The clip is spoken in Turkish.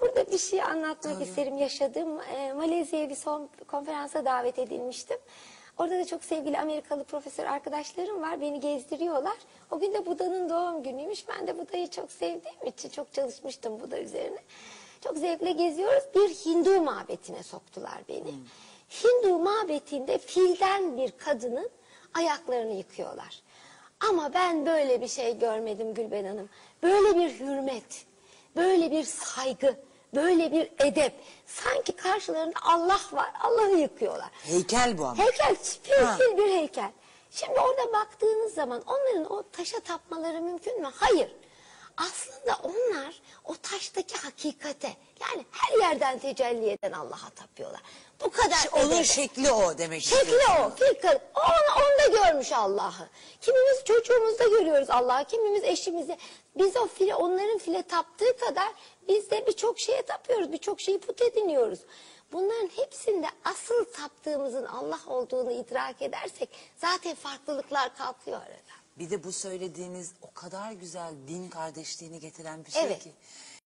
Burada bir şey anlatmak isterim. Yaşadığım e, Malezya'ya bir son konferansa davet edilmiştim. Orada da çok sevgili Amerikalı profesör arkadaşlarım var. Beni gezdiriyorlar. O gün de Buda'nın doğum günüymüş. Ben de Buda'yı çok sevdiğim için çok çalışmıştım Buda üzerine. Çok zevkle geziyoruz. Bir Hindu mabetine soktular beni. Hindu mabetinde filden bir kadının ayaklarını yıkıyorlar. Ama ben böyle bir şey görmedim Gülben Hanım. Böyle bir hürmet, böyle bir saygı, böyle bir edep. Sanki karşılarında Allah var, Allah'ı yıkıyorlar. Heykel bu ama. Heykel, fil, Ha. fil bir heykel. Şimdi orada baktığınız zaman onların o taşa tapmaları mümkün mü? Hayır. Aslında onlar o taştaki hakikate yani her yerden tecelli eden Allah'a tapıyorlar. Bu kadar Onun edep. şekli o demek Şekli istiyorsun. o. Fil kadın. O onu, onda görmüş Allah'ı. Kimimiz çocuğumuzda görüyoruz Allah'ı. Kimimiz eşimizde. Biz o file, onların file taptığı kadar biz de birçok şeye tapıyoruz. Birçok şeyi put ediniyoruz. Bunların hepsinde asıl taptığımızın Allah olduğunu idrak edersek zaten farklılıklar kalkıyor arada. Bir de bu söylediğiniz o kadar güzel din kardeşliğini getiren bir şey Evet. ki.